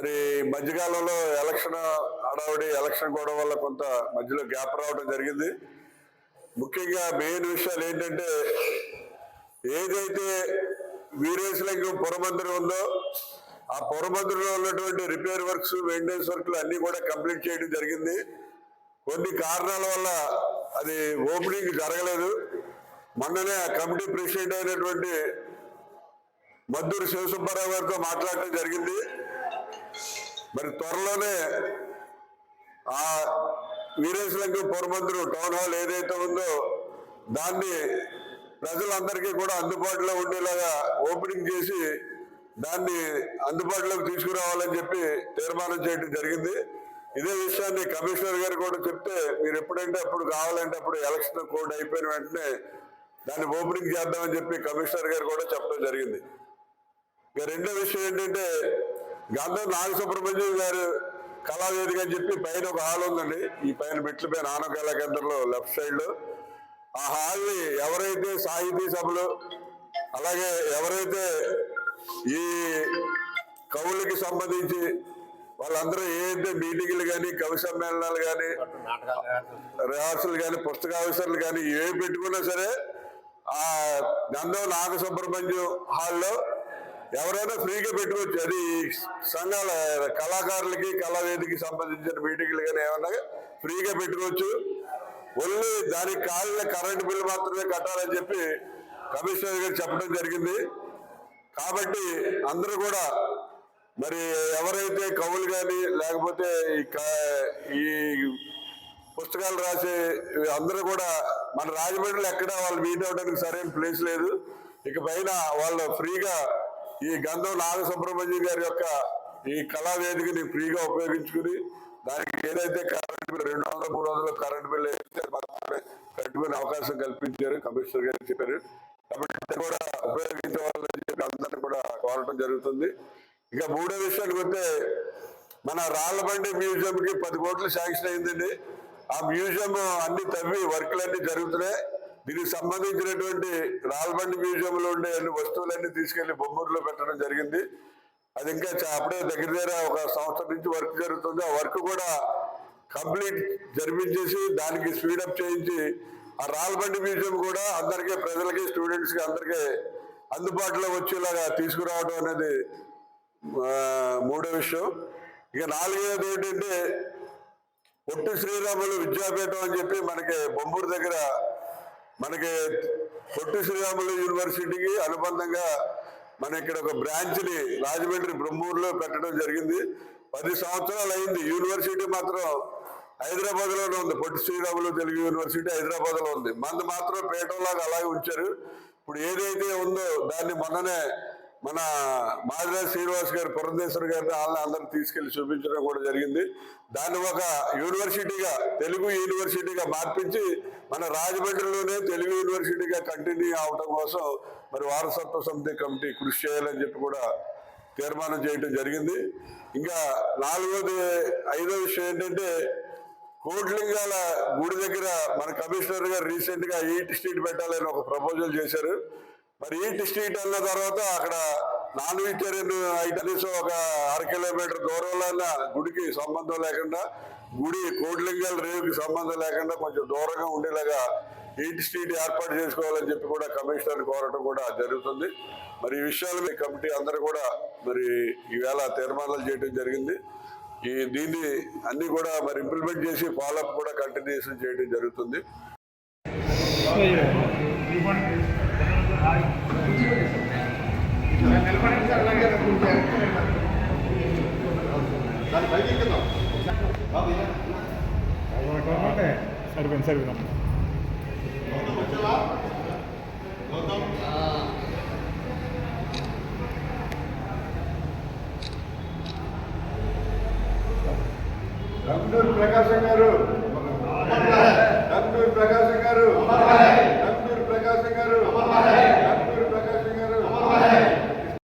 మరి మధ్యకాలంలో ఎలక్షన్ హడావుడి ఎలక్షన్ కూడా వల్ల కొంత మధ్యలో గ్యాప్ రావడం జరిగింది. ముఖ్యంగా మెయిన్ విషయాలు ఏంటంటే ఏదైతే వీరేశలింగం పురమందిరం ఉందో ఆ పురమందిరంలో ఉన్నటువంటి రిపేర్ వర్క్స్ మెయింటెనెన్స్ వర్క్లు అన్ని కూడా కంప్లీట్ చేయడం జరిగింది. కొన్ని కారణాల వల్ల అది ఓపెనింగ్ జరగలేదు. మొన్ననే ఆ కమిటీ ప్రెసిడెంట్ అయినటువంటి మద్దూరు శివసుబ్బారావు గారితో మాట్లాడటం జరిగింది. మరి త్వరలోనే ఆ వీరేశ్వరంకు పురమందిరం టౌన్ హాల్ ఏదైతే ఉందో దాన్ని ప్రజలందరికీ కూడా అందుబాటులో ఉండేలాగా ఓపెనింగ్ చేసి దాన్ని అందుబాటులోకి తీసుకురావాలని చెప్పి తీర్మానం చేయడం జరిగింది. ఇదే విషయాన్ని కమిషనర్ గారు కూడా చెప్తే మీరు ఎప్పుడంటే అప్పుడు కావాలంటే అప్పుడు ఎలక్షన్ కోడ్ అయిపోయిన వెంటనే దాన్ని ఓపెనింగ్ చేద్దామని చెప్పి కమిషనర్ గారు కూడా చెప్పడం జరిగింది. ఇక రెండో విషయం ఏంటంటే గంధం నాగసుబ్రహ్మణ్యం గారు కళావేదిక అని చెప్పి పైన ఒక హాల్ ఉందండి. ఈ పైన మెట్ల పైన ఆనవ కళా కేంద్రంలో లెఫ్ట్ సైడ్లో ఆ హాల్ని ఎవరైతే సాహితీ సభలు అలాగే ఎవరైతే ఈ కవులకి సంబంధించి వాళ్ళందరూ ఏదైతే మీటింగ్లు కానీ కవి సమ్మేళనాలు కానీ రిహార్సల్ కానీ పుస్తకావిష్కరణలు కానీ ఏ పెట్టుకున్నా సరే ఆ గంధం నాగసుబ్రహ్మణ్యం హాల్లో ఎవరైనా ఫ్రీగా పెట్టుకోవచ్చు. అది సంఘాల కళాకారులకి కళావేదికి సంబంధించిన మీటింగ్లు కానీ ఏమన్నా ఫ్రీగా పెట్టుకోవచ్చు. ఓన్లీ దానికి కాలిన కరెంటు బిల్లు మాత్రమే కట్టాలని చెప్పి కమిషనర్ గారు చెప్పడం జరిగింది. కాబట్టి అందరూ కూడా మరి ఎవరైతే కవులు కానీ లేకపోతే ఈ క- ఈ పుస్తకాలు రాసే అందరూ కూడా మన రాజమండ్రిలో ఎక్కడ వాళ్ళు మీట్ అవడానికి సరైన ప్లేస్ లేదు. ఇక పైన వాళ్ళు ఫ్రీగా ఈ గంధం నాగ సుబ్రహ్మణ్యం గారి యొక్క ఈ కళా వేదికని ఫ్రీగా ఉపయోగించుకుని దానికి ఏదైతే కరెంట్ బిల్ రెండు వందల మూడు వందల కరెంట్ బిల్ వేస్తే కరెంటు కట్టుకునే అవకాశం కల్పించారు కమిషనర్ గారు చెప్పారు. కాబట్టి కూడా ఉపయోగించవాలని చెప్పి అందరినీ కూడా కోరటం జరుగుతుంది. ఇక మూడో విషయానికి వస్తే మన రాళ్ళబండి మ్యూజియంకి పది కోట్లు శాంక్షన్ అయిందండి. ఆ మ్యూజియం అన్ని తవ్వి వర్క్లన్నీ అన్ని జరుగుతున్నాయి. దీనికి సంబంధించినటువంటి రాళ్ళబండి మ్యూజియంలో ఉండే అన్ని వస్తువులన్నీ తీసుకెళ్ళి బొమ్మూరులో పెట్టడం జరిగింది. అది ఇంకా చా- అప్పుడే దగ్గర దగ్గర ఒక సంవత్సరం నుంచి వర్క్ జరుగుతుంది. ఆ వర్క్ కూడా కంప్లీట్ జరిపించేసి దానికి స్పీడప్ చేయించి ఆ రాల్బండి మ్యూజియం కూడా అందరికీ ప్రజలకి స్టూడెంట్స్కి అందరికీ అందుబాటులో వచ్చేలాగా తీసుకురావడం అనేది మూడో విషయం. ఇక నాలుగోది ఏంటంటే పొట్టి శ్రీరాములు విద్యాపీఠం అని చెప్పి మనకి బొమ్మూరు దగ్గర మనకి పొట్టి శ్రీరాములు యూనివర్సిటీకి అనుబంధంగా మన ఇక్కడ ఒక బ్రాంచ్ని రాజమండ్రి బ్రహ్మూరులో పెట్టడం జరిగింది. పది సంవత్సరాలు అయింది. యూనివర్సిటీ మాత్రం హైదరాబాద్లోనే ఉంది. పొట్టి శ్రీరాములు తెలుగు యూనివర్సిటీ హైదరాబాద్లో ఉంది. మంది మాత్రం పీఠంలాగా అలాగే ఉంచారు. ఇప్పుడు ఏదైతే ఉందో దాన్ని మొన్ననే మన మాదిరా శ్రీనివాస్ గారు పురంధేశ్వర్ గారిని వాళ్ళని అందరిని తీసుకెళ్ళి చూపించడం కూడా జరిగింది. దాన్ని ఒక యూనివర్సిటీగా తెలుగు యూనివర్సిటీగా మార్పించి మన రాజమండ్రిలోనే తెలుగు యూనివర్సిటీగా కంటిన్యూ అవడం కోసం మరి వారసత్వ సమితి కమిటీ కృషి చేయాలని చెప్పి కూడా తీర్మానం చేయడం జరిగింది. ఇంకా నాలుగోది ఐదో విషయం ఏంటంటే కోట్లింగాల గుడి దగ్గర మన కమిషనర్ గారు రీసెంట్గా ఈ స్ట్రీట్ పెట్టాలని ఒక ప్రపోజల్ చేశారు. మరి ఈ స్ట్రీట్ అన్న తర్వాత అక్కడ నాన్ వెజిటేరియన్ ఐటమ్స్ ఒక అర కిలోమీటర్ దూరంలో ఉన్న గుడికి సంబంధం లేకుండా గుడి కోట్లింగాల రేవుకి సంబంధం లేకుండా కొంచెం దూరంగా ఉండేలాగా ఈట్ స్ట్రీట్ ఏర్పాటు చేసుకోవాలని చెప్పి కూడా కమిషనర్ కోరటం కూడా జరుగుతుంది. మరి ఈ విషయాలు మీ కమిటీ అందరూ కూడా మరి ఈవేళ తీర్మానాలు చేయడం జరిగింది. ఈ దీన్ని అన్ని కూడా మరి ఇంప్లిమెంట్ చేసి ఫాలోఅప్ కూడా కంటిన్యూషన్ చేయడం జరుగుతుంది. సరిపోయింది సరిపోయింది ప్రకాశం గారు.